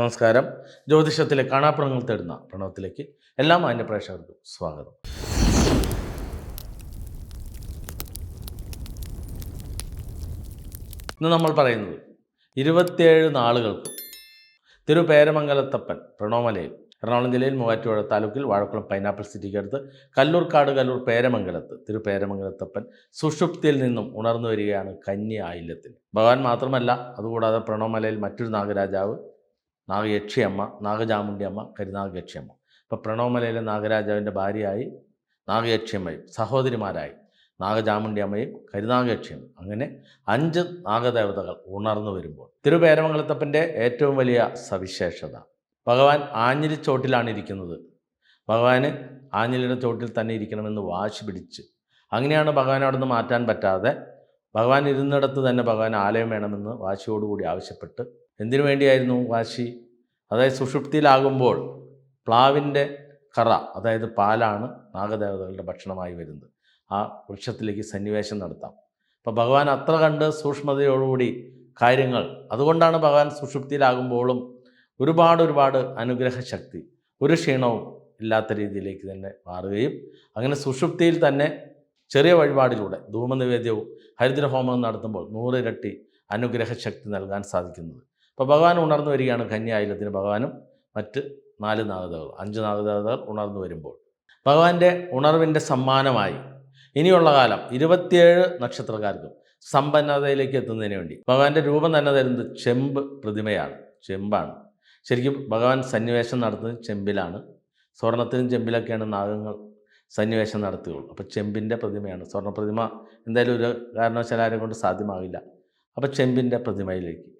നമസ്കാരം. ജ്യോതിഷത്തിലെ കാണാപ്പണങ്ങൾ തേടുന്ന പ്രണവത്തിലേക്ക് എല്ലാ മാന്യ പ്രേക്ഷകർക്കും സ്വാഗതം. ഇന്ന് നമ്മൾ പറയുന്നത് ഇരുപത്തിയേഴ് നാളുകൾക്കും തിരുപേരമംഗലത്തപ്പൻ പ്രണോമലയിൽ എറണാകുളം ജില്ലയിൽ മൂവാറ്റുപുഴ താലൂക്കിൽ വാഴക്കുളം പൈനാപ്പിൾ സിറ്റിക്ക് അടുത്ത് കല്ലൂർക്കാട് കല്ലൂർ പേരമംഗലത്ത് തിരുപേരമംഗലത്തപ്പൻ സുഷുപ്തിയിൽ നിന്നും ഉണർന്നു വരികയാണ് കന്യ ആയില്യത്തിന് ഭഗവാൻ മാത്രമല്ല അതുകൂടാതെ പ്രണോമലയിൽ മറ്റൊരു നാഗരാജാവ് നാഗയക്ഷിയമ്മ നാഗചാമുണ്ടിയമ്മ കരുനാഗയക്ഷിയമ്മ. ഇപ്പോൾ പ്രണവമലയിലെ നാഗരാജാവിന്റെ ഭാര്യയായി നാഗയക്ഷിയമ്മയും സഹോദരിമാരായി നാഗചാമുണ്ടിയമ്മയും കരുനാഗയക്ഷിയും. അങ്ങനെ അഞ്ച് നാഗദേവതകൾ ഉണർന്നു വരുമ്പോൾ തിരുപേരമംഗലത്തപ്പന്റെ ഏറ്റവും വലിയ സവിശേഷത ഭഗവാൻ ആഞ്ഞിലി ചോട്ടിലാണ് ഇരിക്കുന്നത്. ഭഗവാന് ആഞ്ഞിലിയുടെ ചോട്ടിൽ തന്നെ ഇരിക്കണമെന്ന് വാശി പിടിച്ച് അങ്ങനെയാണ് ഭഗവാൻ അവിടെ നിന്ന് മാറ്റാൻ പറ്റാതെ ഭഗവാൻ ഇരുന്നിടത്ത് തന്നെ ഭഗവാൻ ആലയം വേണമെന്ന് വാശിയോടുകൂടി ആവശ്യപ്പെട്ട് എന്തിനു വേണ്ടിയായിരുന്നു വാശി? അതായത് സുഷുപ്തിയിലാകുമ്പോൾ പ്ലാവിന്റെ കറ അതായത് പാലാണ് നാഗദേവതകളുടെ ഭക്ഷണമായി വരുന്നത്. ആ വൃക്ഷത്തിലേക്ക് സന്നിവേശം നടത്താം. അപ്പോൾ ഭഗവാൻ അത്ര കണ്ട് സൂക്ഷ്മതയോടുകൂടി കാര്യങ്ങൾ. അതുകൊണ്ടാണ് ഭഗവാൻ സുഷുപ്തിയിലാകുമ്പോഴും ഒരുപാട് ഒരുപാട് അനുഗ്രഹ ശക്തി ഒരു ക്ഷീണവും ഇല്ലാത്ത രീതിയിലേക്ക് തന്നെ മാറുകയും അങ്ങനെ സുഷുപ്തിയിൽ തന്നെ ചെറിയ വഴിപാടിലൂടെ ധൂമനിവേദ്യവും ഹരിദ്രഹോമവും നടത്തുമ്പോൾ നൂറിരട്ടി അനുഗ്രഹ ശക്തി നൽകാൻ സാധിക്കുന്നത്. അപ്പോൾ ഭഗവാൻ ഉണർന്നു വരികയാണ് കന്യായിലത്തിന് ഭഗവാനും മറ്റ് നാല് നാഗതകൾ അഞ്ച് നാഗദേവതകൾ ഉണർന്നു വരുമ്പോൾ. ഭഗവാന്റെ ഉണർവിന്റെ സമ്മാനമായി ഇനിയുള്ള കാലം ഇരുപത്തിയേഴ് നക്ഷത്രക്കാർക്കും സമ്പന്നതയിലേക്ക് എത്തുന്നതിന് വേണ്ടി. ഭഗവാന്റെ രൂപം തന്നെ തരുന്നത് ചെമ്പ് പ്രതിമയാണ്. ചെമ്പാണ്. ശരിക്കും ഭഗവാൻ സന്നിവേശം നടത്തുന്നത് ചെമ്പിലാണ്. സ്വർണത്തിനും ചെമ്പിലൊക്കെയാണ് നാഗങ്ങൾ സന്നിവേശം നടത്തുകയുള്ളൂ. അപ്പോൾ ചെമ്പിന്റെ പ്രതിമയാണ്. സ്വർണ പ്രതിമ എന്തായാലും ഒരു കാരണവശാലും കൊണ്ട് സാധ്യമാകില്ല. അപ്പോൾ ചെമ്പിന്റെ പ്രതിമയിലേക്ക്.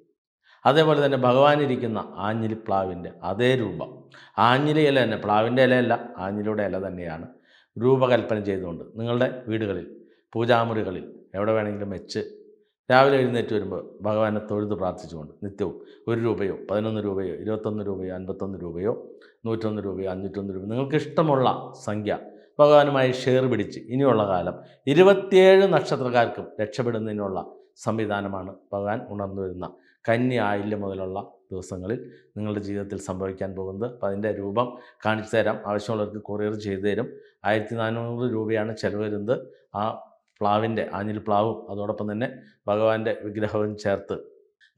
അതേപോലെ തന്നെ ഭഗവാൻ ഇരിക്കുന്ന ആഞ്ഞിലി പ്ലാവിന്റെ അതേ രൂപം. ആഞ്ഞിലി ഇല തന്നെ പ്ലാവിന്റെ ഇലയല്ല ആഞ്ഞിലിയുടെ ഇല തന്നെയാണ് രൂപകൽപ്പന ചെയ്തുകൊണ്ട് നിങ്ങളുടെ വീടുകളിൽ പൂജാമുറികളിൽ എവിടെ വേണമെങ്കിലും വെച്ച് രാവിലെ എഴുന്നേറ്റ് വരുമ്പോൾ ഭഗവാനെ തൊഴുത് പ്രാർത്ഥിച്ചുകൊണ്ട് നിത്യവും ഒരു രൂപയോ പതിനൊന്ന് രൂപയോ ഇരുപത്തൊന്ന് രൂപയോ അൻപത്തൊന്ന് രൂപയോ നൂറ്റൊന്ന് രൂപയോ അഞ്ഞൂറ്റൊന്ന് രൂപയോ നിങ്ങൾക്ക് ഇഷ്ടമുള്ള സംഖ്യ ഭഗവാനുമായി ഷെയർ പിടിച്ച് ഇനിയുള്ള കാലം ഇരുപത്തിയേഴ് നക്ഷത്രക്കാർക്കും രക്ഷപ്പെടുന്നതിനുള്ള സംവിധാനമാണ് ഭഗവാൻ ഉണർന്നു വരുന്ന കന്നി ആയില്യം മുതലുള്ള ദിവസങ്ങളിൽ നിങ്ങളുടെ ജീവിതത്തിൽ സംഭവിക്കാൻ പോകുന്നത്. അപ്പോൾ അതിന്റെ രൂപം കാണിച്ചു തരാം. ആവശ്യമുള്ളവർക്ക് കൊറിയർ ചെയ്തു തരും. ആയിരത്തി നാനൂറ് രൂപയാണ് ചിലവ് വരുന്നത്. ആ പ്ലാവിന്റെ ആഞ്ഞിൽ പ്ലാവും അതോടൊപ്പം തന്നെ ഭഗവാന്റെ വിഗ്രഹവും ചേർത്ത്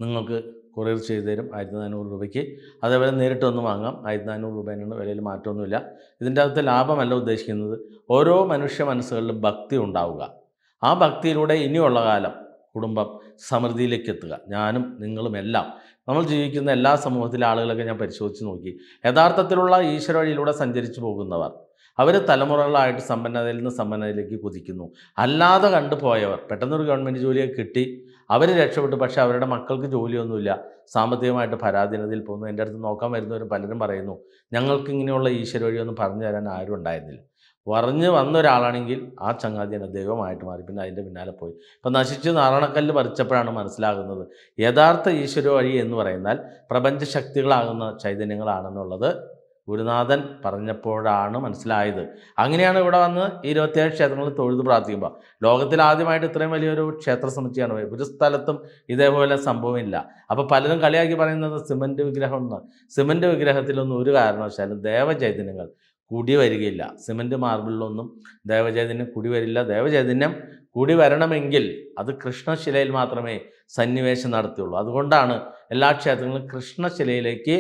നിങ്ങൾക്ക് കൊറിയർ ചെയ്തു തരും ആയിരത്തി നാനൂറ് രൂപയ്ക്ക്. അതേപോലെ നേരിട്ട് ഒന്ന് വാങ്ങാം. ആയിരത്തി നാനൂറ് രൂപേനാണ് വിലയിൽ മാറ്റമൊന്നുമില്ല. ഇതിന്റെ അകത്ത് ലാഭമല്ല ഉദ്ദേശിക്കുന്നത്. ഓരോ മനുഷ്യ മനസ്സുകളിലും ഭക്തി ഉണ്ടാവുക. ആ ഭക്തിയിലൂടെ ഇനിയുള്ള കാലം കുടുംബം സമൃദ്ധിയിലേക്ക് എത്തുക ഞാനും നിങ്ങളും എല്ലാം. നമ്മൾ ജീവിക്കുന്ന എല്ലാ സമൂഹത്തിലെ ആളുകളൊക്കെ ഞാൻ പരിശോധിച്ച് നോക്കി. യഥാർത്ഥത്തിലുള്ള ഈശ്വര വഴിയിലൂടെ സഞ്ചരിച്ചു പോകുന്നവർ അവർ തലമുറകളായിട്ട് സമ്പന്നതയിൽ നിന്ന് സമ്പന്നതയിലേക്ക് കുതിക്കുന്നു. അല്ലാതെ കണ്ടുപോയവർ പെട്ടെന്നൊരു ഗവൺമെന്റ് ജോലിയൊക്കെ കിട്ടി അവർ രക്ഷപ്പെട്ടു. പക്ഷേ അവരുടെ മക്കൾക്ക് ജോലിയൊന്നുമില്ല. സാമ്പത്തികമായിട്ട് പരാധീനതയിൽ പോകുന്നു. എന്റെ അടുത്ത് നോക്കാൻ വരുന്നവരും പലരും പറയുന്നു ഞങ്ങൾക്ക് ഇങ്ങനെയുള്ള ഈശ്വര വഴിയൊന്നും പറഞ്ഞു തരാൻ ആരും ഉണ്ടായിരുന്നില്ല. പറഞ്ഞ് വന്ന ഒരാളാണെങ്കിൽ ആ ചങ്ങാതി എന്നെ ദൈവമായിട്ട് മാറി. പിന്നെ അതിന്റെ പിന്നാലെ പോയി. ഇപ്പം നശിച്ച് നാരണക്കല്ല് പറിച്ചപ്പോഴാണ് മനസ്സിലാകുന്നത്. യഥാർത്ഥ ഈശ്വര വഴി എന്ന് പറയുന്നാൽ പ്രപഞ്ച ശക്തികളാകുന്ന ചൈതന്യങ്ങളാണെന്നുള്ളത് ഗുരുനാഥൻ പറഞ്ഞപ്പോഴാണ് മനസ്സിലായത്. അങ്ങനെയാണ് ഇവിടെ വന്ന് ഇരുപത്തിയേഴ് ക്ഷേത്രങ്ങളിൽ തൊഴുത് പ്രാർത്ഥിക്കുമ്പോൾ ലോകത്തിൽ ആദ്യമായിട്ട് ഇത്രയും വലിയൊരു ക്ഷേത്ര സമുച്ചയമാണ് ഒരു സ്ഥലത്തും ഇതേപോലെ സംഭവമില്ല. അപ്പോൾ പലരും കളിയാക്കി പറയുന്നത് സിമന്റ് വിഗ്രഹം എന്ന്. സിമന്റ് വിഗ്രഹത്തിലൊന്നും ഒരു കാരണവശാലും ദേവചൈതന്യങ്ങൾ കൂടി വരികയില്ല. സിമന്റ് മാർബിളിലൊന്നും ദേവചൈതന്യം കൂടി വരില്ല. ദേവചൈതന്യം കൂടി വരണമെങ്കിൽ അത് കൃഷ്ണശിലയിൽ മാത്രമേ സന്നിവേശം നടത്തുകയുള്ളൂ അതുകൊണ്ടാണ് എല്ലാ ക്ഷേത്രങ്ങളും കൃഷ്ണശിലയിലേക്ക്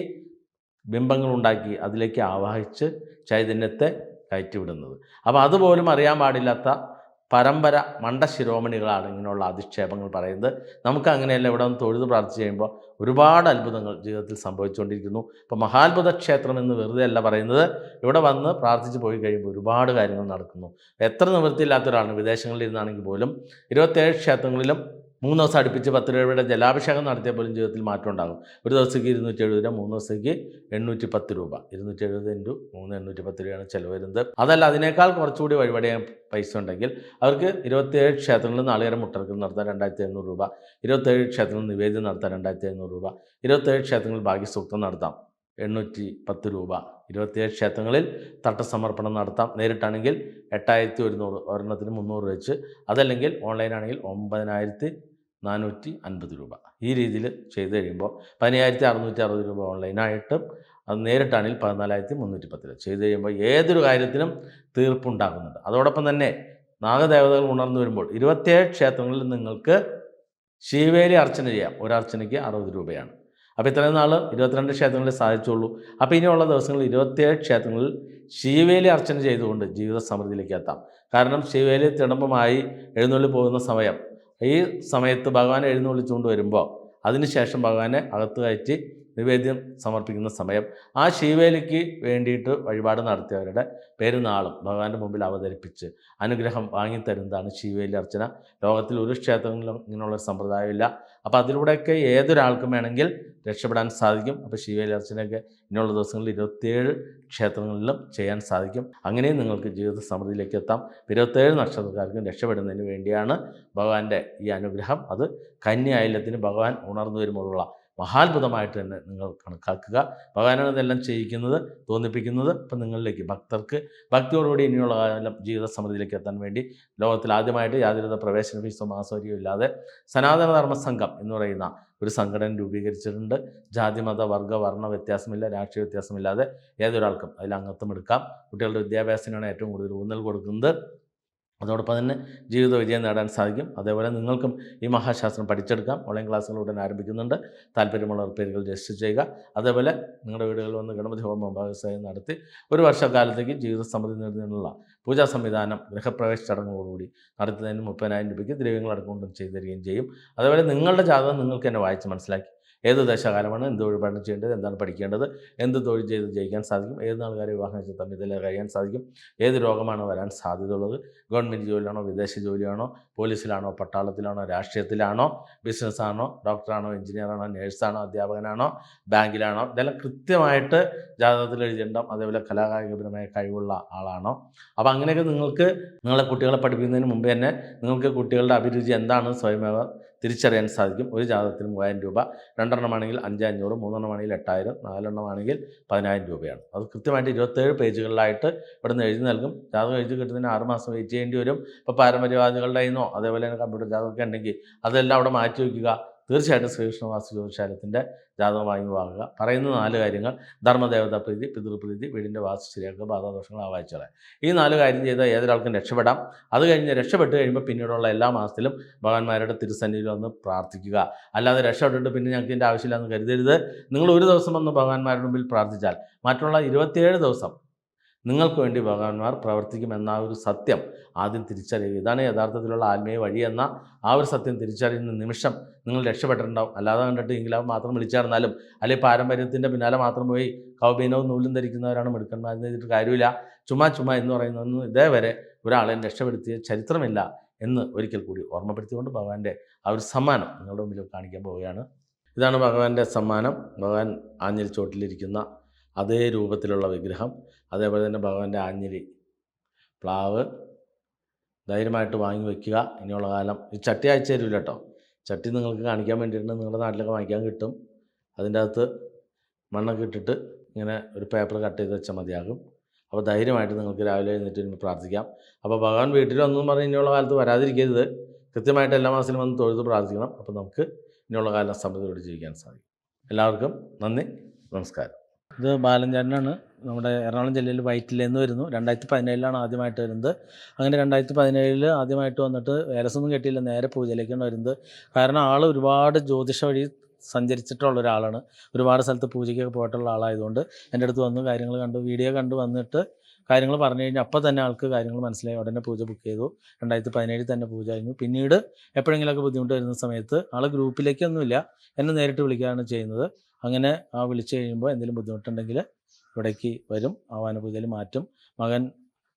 ബിംബങ്ങൾ ഉണ്ടാക്കി അതിലേക്ക് ആവാഹിച്ച് ചൈതന്യത്തെ കയറ്റിവിടുന്നത്. അപ്പോൾ അതുപോലും അറിയാൻ പാടില്ലാത്ത പരമ്പര മണ്ടശിരോമണികളാണ് ഇങ്ങനെയുള്ള അധിക്ഷേപങ്ങൾ പറയുന്നത്. നമുക്ക് അങ്ങനെയല്ല ഇവിടെ ഒന്ന് തൊഴുത് പ്രാർത്ഥിച്ച് കഴിയുമ്പോൾ ഒരുപാട് അത്ഭുതങ്ങൾ ജീവിതത്തിൽ സംഭവിച്ചുകൊണ്ടിരിക്കുന്നു. ഇപ്പോൾ മഹാത്ഭുത ക്ഷേത്രം എന്ന് വെറുതെ അല്ല പറയുന്നത്. ഇവിടെ വന്ന് പ്രാർത്ഥിച്ച് പോയി കഴിയുമ്പോൾ ഒരുപാട് കാര്യങ്ങൾ നടക്കുന്നു. എത്ര നിവൃത്തിയില്ലാത്ത ഒരാളാണ് വിദേശങ്ങളിൽ ഇരുന്നാണെങ്കിൽ പോലും. ഇരുപത്തേഴ് ക്ഷേത്രങ്ങളിലും മൂന്ന് ദിവസം അടുപ്പിച്ച് പത്ത് രൂപയുടെ ജലാഭിഷേകം നടത്തിയാൽ പോലും ജീവിതത്തിൽ മാറ്റം ഉണ്ടാകും. ഒരു ദിവസത്തേക്ക് ഇരുന്നൂറ്റി എഴുപത് രൂപ മൂന്ന് ദിവസത്തേക്ക് എണ്ണൂറ്റി പത്ത് രൂപ. ഇരുന്നൂറ്റി എഴുപത് ഇന്റു മൂന്ന് എണ്ണൂറ്റി പത്ത് രൂപയാണ് ചിലവ് വരുന്നത്. അതല്ല അതിനേക്കാൾ കുറച്ചുകൂടി വഴിപടിയാൻ പൈസ ഉണ്ടെങ്കിൽ അവർക്ക് ഇരുപത്തിയേഴ് ക്ഷേത്രങ്ങളിൽ നാളികേരം മുട്ടർക്കൽ നടത്താൻ രണ്ടായിരത്തി എഴുന്നൂറ് രൂപ ഇരുപത്തേഴ് ക്ഷേത്രങ്ങളിൽ നിവേദ്യം നടത്താൻ രണ്ടായിരത്തി എഴുന്നൂറ് രൂപ ഇരുപത്തേഴ് ക്ഷേത്രങ്ങളിൽ ഭാഗ്യസൂക്തം നടത്താം എണ്ണൂറ്റി പത്ത് രൂപ. ഇരുപത്തിയേഴ് ക്ഷേത്രങ്ങളിൽ തട്ടസമർപ്പണം നടത്താം. നേരിട്ടാണെങ്കിൽ എട്ടായിരത്തി ഒരുന്നൂറ് ഒരെണ്ണത്തിന് മുന്നൂറ് വെച്ച് അതല്ലെങ്കിൽ ഓൺലൈനാണെങ്കിൽ ഒമ്പതിനായിരത്തി നാനൂറ്റി അൻപത് രൂപ. ഈ രീതിയിൽ ചെയ്ത് കഴിയുമ്പോൾ പതിനയ്യായിരത്തി അറുന്നൂറ്റി അറുപത് രൂപ ഓൺലൈനായിട്ടും അത് നേരിട്ടാണെങ്കിൽ പതിനാലായിരത്തി മുന്നൂറ്റി പത്ത് രൂപ. ചെയ്ത് കഴിയുമ്പോൾ ഏതൊരു കാര്യത്തിനും തീർപ്പുണ്ടാകുന്നുണ്ട്. അതോടൊപ്പം തന്നെ നാഗദേവതകൾ ഉണർന്നു വരുമ്പോൾ ഇരുപത്തിയേഴ് ക്ഷേത്രങ്ങളിൽ നിങ്ങൾക്ക് ശിവേലി അർച്ചന ചെയ്യാം. ഒരർച്ചനയ്ക്ക് അറുപത് രൂപയാണ്. അപ്പോൾ ഇത്രയും നാൾ ഇരുപത്തിരണ്ട് ക്ഷേത്രങ്ങളിൽ സാധിച്ചുള്ളൂ. അപ്പോൾ ഇനിയുള്ള ദിവസങ്ങളിൽ ഇരുപത്തിയേഴ് ക്ഷേത്രങ്ങളിൽ ശിവേലി അർച്ചന ചെയ്തുകൊണ്ട് ജീവിത സമൃദ്ധിയിലേക്ക് എത്താം. കാരണം ശിവേലി തിടമ്പമായി എഴുന്നള്ളി പോകുന്ന സമയം ഈ സമയത്ത് ഭഗവാനെ എഴുന്നള്ളിച്ചുകൊണ്ട് വരുമ്പോൾ അതിനുശേഷം ഭഗവാനെ അകത്ത് കയറ്റി നിവേദ്യം സമർപ്പിക്കുന്ന സമയം. ആ ശിവേലിക്ക് വേണ്ടിയിട്ട് വഴിപാട് നടത്തിയവരുടെ പെരുന്നാളും ഭഗവാന്റെ മുമ്പിൽ അവതരിപ്പിച്ച് അനുഗ്രഹം വാങ്ങിത്തരുന്നതാണ് ശിവേലി അർച്ചന. ലോകത്തിൽ ഒരു ക്ഷേത്രങ്ങളിലും ഇങ്ങനെയുള്ള സമ്പ്രദായമില്ല അപ്പോൾ അതിലൂടെയൊക്കെ ഏതൊരാൾക്കും വേണമെങ്കിൽ രക്ഷപ്പെടാൻ സാധിക്കും. അപ്പോൾ ശിവേലി അർച്ചനയൊക്കെ ഇനിയുള്ള ദിവസങ്ങളിൽ ഇരുപത്തിയേഴ് ക്ഷേത്രങ്ങളിലും ചെയ്യാൻ സാധിക്കും. അങ്ങനെയും നിങ്ങൾക്ക് ജീവിത സമൃദ്ധിയിലേക്ക് എത്താം. ഇരുപത്തേഴ് നക്ഷത്രക്കാർക്കും രക്ഷപ്പെടുന്നതിന് വേണ്ടിയാണ് ഭഗവാന്റെ ഈ അനുഗ്രഹം. അത് കന്യായില്യത്തിന് ഭഗവാൻ ഉണർന്നു വരുമ്പോഴുള്ള മഹാത്ഭുതമായിട്ട് തന്നെ നിങ്ങൾ കണക്കാക്കുക. ഭഗവാനാണ് ഇതെല്ലാം ചെയ്യിക്കുന്നത് തോന്നിപ്പിക്കുന്നത്. ഇപ്പം നിങ്ങളിലേക്ക് ഭക്തർക്ക് ഭക്തിയോടുകൂടി ഇനിയുള്ള കാലം ജീവിത സമൃദ്ധിയിലേക്ക് എത്താൻ വേണ്ടി ലോകത്തിൽ ആദ്യമായിട്ട് യാതൊരുവിധ പ്രവേശന ഫീസോ മാസോരിയോ ഇല്ലാതെ സനാതന ധർമ്മ സംഘം എന്ന് പറയുന്ന ഒരു സംഘടന രൂപീകരിച്ചിട്ടുണ്ട്. ജാതി മത വർഗ വർണ വ്യത്യാസമില്ല രാഷ്ട്രീയ വ്യത്യാസമില്ലാതെ ഏതൊരാൾക്കും അതിൽ അംഗത്വം എടുക്കാം. കുട്ടികളുടെ വിദ്യാഭ്യാസത്തിനാണ് ഏറ്റവും കൂടുതൽ ഊന്നൽ കൊടുക്കുന്നത്. അതോടൊപ്പം തന്നെ ജീവിത വിജയം നേടാൻ സാധിക്കും. അതേപോലെ നിങ്ങൾക്കും ഈ മഹാശാസ്ത്രം പഠിച്ചെടുക്കാം. ഓൺലൈൻ ക്ലാസ്സുകൾ ഉടൻ ആരംഭിക്കുന്നുണ്ട്. താല്പര്യമുള്ളവർ പേരുകൾ രജിസ്റ്റർ ചെയ്യുക. അതേപോലെ നിങ്ങളുടെ വീടുകളിൽ വന്ന് ഗണപതി ഹോമം ഭാഗസ്വയം നടത്തി ഒരു വർഷക്കാലത്തേക്ക് ജീവിത സമൃദ്ധി നേടുന്നതിനുള്ള പൂജാ സംവിധാനം ഗൃഹപ്രവേശ ചടങ്ങുകളോടുകൂടി നടത്തുന്നതിന് മുപ്പതിനായിരം രൂപയ്ക്ക് ദ്രവ്യങ്ങൾ അടക്കം ചെയ്തു തരികയും ചെയ്യും. അതേപോലെ നിങ്ങളുടെ ജാതകം നിങ്ങൾക്ക് തന്നെ വായിച്ച് മനസ്സിലാക്കി. ഏത് ദശകാലമാണ് എന്ത് പഠനം ചെയ്യേണ്ടത് എന്താണ് പഠിക്കേണ്ടത് എന്ത് തൊഴിൽ ചെയ്ത് ജയിക്കാൻ സാധിക്കും ഏത് നാളുകാരെ വിവാഹം ചെയ്ത് തന്നെ ഇതിൽ കഴിയാൻ സാധിക്കും ഏത് രോഗമാണ് വരാൻ സാധ്യതയുള്ളത് ഗവൺമെന്റ് ജോലിയാണോ വിദേശ ജോലിയാണോ പോലീസിലാണോ പട്ടാളത്തിലാണോ രാഷ്ട്രീയത്തിലാണോ ബിസിനസ്സാണോ ഡോക്ടറാണോ എഞ്ചിനീയറാണോ നേഴ്സാണോ അധ്യാപകനാണോ ബാങ്കിലാണോ ഇതെല്ലാം കൃത്യമായിട്ട് ജാതകത്തിൽ എഴുതിയിട്ടുണ്ടാവും. അതേപോലെ കലാകായികപരമായ കഴിവുള്ള ആളാണോ. അപ്പോൾ അങ്ങനെയൊക്കെ നിങ്ങൾക്ക് നിങ്ങളെ കുട്ടികളെ പഠിപ്പിക്കുന്നതിന് മുമ്പ് തന്നെ നിങ്ങൾക്ക് കുട്ടികളുടെ അഭിരുചി എന്താണ് സ്വയമേവ? തിരിച്ചറിയാൻ സാധിക്കും. ഒരു ജാതകത്തിന് മൂവായിരം രൂപ രണ്ടെണ്ണമാണെങ്കിൽ അഞ്ചഞ്ഞൂറ് മൂന്നെണ്ണമാണെങ്കിൽ എട്ടായിരം നാലെണ്ണമാണെങ്കിൽ പതിനായിരം രൂപയാണ്. അത് കൃത്യമായിട്ട് ഇരുപത്തേഴ് പേജുകളിലായിട്ട് ഇവിടെ നിന്ന് എഴുതി നൽകും. ജാതകം എഴുതി കിട്ടുന്നതിന് ആറുമാസം വെയിറ്റ് ചെയ്യേണ്ടി വരും. ഇപ്പോൾ പാരമ്പര്യവാദികളുടെ കയ്യിൽ നിന്നോ അതേപോലെ തന്നെ കമ്പ്യൂട്ടർ ജാതകമൊക്കെ ഉണ്ടെങ്കിൽ അതെല്ലാം അവിടെ മാറ്റി വയ്ക്കുക. തീർച്ചയായിട്ടും ശ്രീകൃഷ്ണവാസു ജ്യോതിശാലത്തിന്റെ ജാതകം പറയുന്ന നാല് കാര്യങ്ങൾ. ധർമ്മദേവത പ്രീതി പിതൃപ്രീതി വീടിന്റെ വാസ്തു ശരിയാക്കുക ബാധാദോഷങ്ങൾ ആവാഹിച്ചോളെ ഈ നാല് കാര്യം ചെയ്താൽ ഏതൊരാൾക്കും രക്ഷപ്പെടാം. അത് കഴിഞ്ഞ് രക്ഷപ്പെട്ട് കഴിയുമ്പോൾ പിന്നീടുള്ള എല്ലാ മാസത്തിലും ഭഗവാന്മാരുടെ തിരുസന്നിധിയിൽ വന്ന് പ്രാർത്ഥിക്കുക. അല്ലാതെ രക്ഷപ്പെട്ടിട്ട് പിന്നെ ഞങ്ങൾക്ക് ഇതിന്റെ ആവശ്യമില്ലെന്ന് കരുതരുത്. നിങ്ങൾ ഒരു ദിവസം വന്ന് ഭഗവാന്മാരുടെ മുമ്പിൽ പ്രാർത്ഥിച്ചാൽ മറ്റുള്ള ഇരുപത്തിയേഴ് ദിവസം നിങ്ങൾക്ക് വേണ്ടി ഭഗവാന്മാർ പ്രവർത്തിക്കുമെന്ന ആ ഒരു സത്യം. ആദ്യം തിരിച്ചറിയുക. ഇതാണ് യഥാർത്ഥത്തിലുള്ള ആത്മീയ വഴിയെന്ന ആ ഒരു സത്യം തിരിച്ചറിയുന്ന നിമിഷം നിങ്ങൾ രക്ഷപ്പെട്ടിട്ടുണ്ടാവും. അല്ലാതെ കണ്ടിട്ട് ഇംഗ്ലാവ് മാത്രം വിളിച്ചേർന്നാലും അല്ലെങ്കിൽ പാരമ്പര്യത്തിന്റെ പിന്നാലെ മാത്രം പോയി കൗബീനവും നൂലും ധരിക്കുന്നവരാണ് മിടുക്കന്മാരെന്ന് ചെയ്തിട്ട് കാര്യമില്ല. ചുമ്മാ ചുമ്മാ എന്ന് പറയുന്നതൊന്നും ഇതേവരെ ഒരാളെ രക്ഷപ്പെടുത്തിയ ചരിത്രമില്ല എന്ന് ഒരിക്കൽ കൂടി ഓർമ്മപ്പെടുത്തിക്കൊണ്ട് ഭഗവാന്റെ ആ ഒരു സമ്മാനം നിങ്ങളുടെ മുമ്പിൽ കാണിക്കാൻ പോവുകയാണ്. ഇതാണ് ഭഗവാന്റെ സമ്മാനം. ഭഗവാൻ ആഞ്ഞിൽ ചോട്ടിലിരിക്കുന്ന അതേ രൂപത്തിലുള്ള വിഗ്രഹം അതേപോലെ തന്നെ ഭഗവാന്റെ ആഞ്ഞിലി പ്ലാവ് ധൈര്യമായിട്ട് വാങ്ങി വെക്കുക ഇനിയുള്ള കാലം. ഈ ചട്ടി അയച്ചു തരില്ല കേട്ടോ ചട്ടി നിങ്ങൾക്ക് കാണിക്കാൻ വേണ്ടിയിട്ട് നിങ്ങളുടെ നാട്ടിലൊക്കെ വാങ്ങിക്കാൻ കിട്ടും. അതിന്റെ അകത്ത് മണ്ണൊക്കെ ഇട്ടിട്ട് ഇങ്ങനെ ഒരു പേപ്പർ കട്ട് ചെയ്ത് വെച്ചാൽ മതിയാകും. അപ്പോൾ ധൈര്യമായിട്ട് നിങ്ങൾക്ക് രാവിലെ എഴുന്നേറ്റ് വരുമ്പോൾ പ്രാർത്ഥിക്കാം. അപ്പോൾ ഭഗവാൻ വീട്ടിലൊന്നും പറഞ്ഞ് ഇനിയുള്ള കാലത്ത് വരാതിരിക്കരുത്. കൃത്യമായിട്ട് എല്ലാ മാസത്തിലും വന്ന് തൊഴുത് പ്രാർത്ഥിക്കണം. അപ്പോൾ നമുക്ക് ഇനിയുള്ള കാലം സമൃദ്ധിയോട് ജീവിക്കാൻ സാധിക്കും. എല്ലാവർക്കും നന്ദി. നമസ്കാരം. ഇത് ബാലൻചാരനാണ് നമ്മുടെ എറണാകുളം ജില്ലയിൽ വൈറ്റിലെന്ന് വരുന്നു. രണ്ടായിരത്തി പതിനേഴിലാണ് ആദ്യമായിട്ട് വരുന്നത്. അങ്ങനെ രണ്ടായിരത്തി പതിനേഴിൽ ആദ്യമായിട്ട് വന്നിട്ട് വേലസൊന്നും കെട്ടിയില്ല നേരെ പൂജയിലേക്കാണ് വരുന്നത്. കാരണം ആൾ ഒരുപാട് ജ്യോതിഷ വഴി സഞ്ചരിച്ചിട്ടുള്ള ഒരാളാണ്. ഒരുപാട് സ്ഥലത്ത് പൂജയ്ക്കൊക്കെ പോയിട്ടുള്ള ആളായതുകൊണ്ട് എന്റെ അടുത്ത് വന്ന് കാര്യങ്ങൾ കണ്ടു. വീഡിയോ കണ്ടു വന്നിട്ട് കാര്യങ്ങൾ പറഞ്ഞു കഴിഞ്ഞാൽ അപ്പോൾ തന്നെ ആൾക്ക് കാര്യങ്ങൾ മനസ്സിലായി. ഉടനെ പൂജ ബുക്ക് ചെയ്തു. രണ്ടായിരത്തി പതിനേഴിൽ തന്നെ പൂജ കഴിഞ്ഞു. പിന്നീട് എപ്പോഴെങ്കിലുമൊക്കെ ബുദ്ധിമുട്ട് വരുന്ന സമയത്ത് ആൾ ഗ്രൂപ്പിലേക്കൊന്നുമില്ല എന്നെ നേരിട്ട് വിളിക്കുകയാണ് ചെയ്യുന്നത്. അങ്ങനെ ആ വിളിച്ചു കഴിയുമ്പോൾ എന്തെങ്കിലും ബുദ്ധിമുട്ടുണ്ടെങ്കിൽ ഇവിടേക്ക് വരും. ആവാന പൂജയിൽ മാറ്റും. മകൻ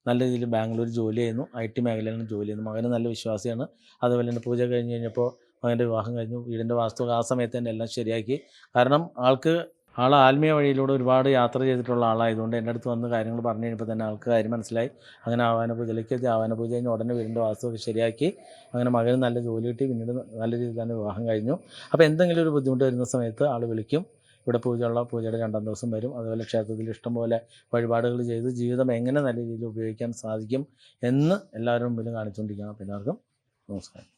നല്ല രീതിയിൽ ബാംഗ്ലൂർ ജോലി ചെയ്യുന്നു. ഐ ടി മേഖലയിലാണ് ജോലി ചെയ്യുന്നു മകന് നല്ല വിശ്വാസിയാണ്. അതുപോലെ തന്നെ പൂജ കഴിഞ്ഞ് കഴിഞ്ഞപ്പോൾ മകന്റെ വിവാഹം കഴിഞ്ഞു. വീടിന്റെ വാസ്തു ആ സമയത്ത് തന്നെ എല്ലാം ശരിയാക്കി. കാരണം ആൾക്ക് ആൾ ആത്മീയ വഴിയിലൂടെ ഒരുപാട് യാത്ര ചെയ്തിട്ടുള്ള ആളായതുകൊണ്ട് എന്റെ അടുത്ത് വന്ന് കാര്യങ്ങൾ പറഞ്ഞു കഴിഞ്ഞപ്പോൾ തന്നെ ആൾക്ക് കാര്യം മനസ്സിലായി. അങ്ങനെ ആവാന പൂജയിലേക്ക് എത്തി. ആവാന പൂജ കഴിഞ്ഞ് ഉടനെ വീടിന്റെ വാസ്തുവൊക്കെ ശരിയാക്കി. അങ്ങനെ മകന് നല്ല ജോലി കിട്ടി. പിന്നീട് നല്ല രീതിയിൽ തന്നെ വിവാഹം കഴിഞ്ഞു. അപ്പോൾ എന്തെങ്കിലും ഒരു ബുദ്ധിമുട്ട് വരുന്ന സമയത്ത് ആൾ വിളിക്കും. ഇവിടെ പൂജയുള്ള പൂജയുടെ രണ്ടാം ദിവസം വരും. അതുപോലെ ക്ഷേത്രത്തിൽ ഇഷ്ടംപോലെ വഴിപാടുകൾ ചെയ്ത് ജീവിതം എങ്ങനെ നല്ല രീതിയിൽ ഉപയോഗിക്കാൻ സാധിക്കും എന്ന് എല്ലാവരും മുമ്പിലും കാണിച്ചുകൊണ്ടിരിക്കണം എല്ലാവർക്കും നമസ്കാരം.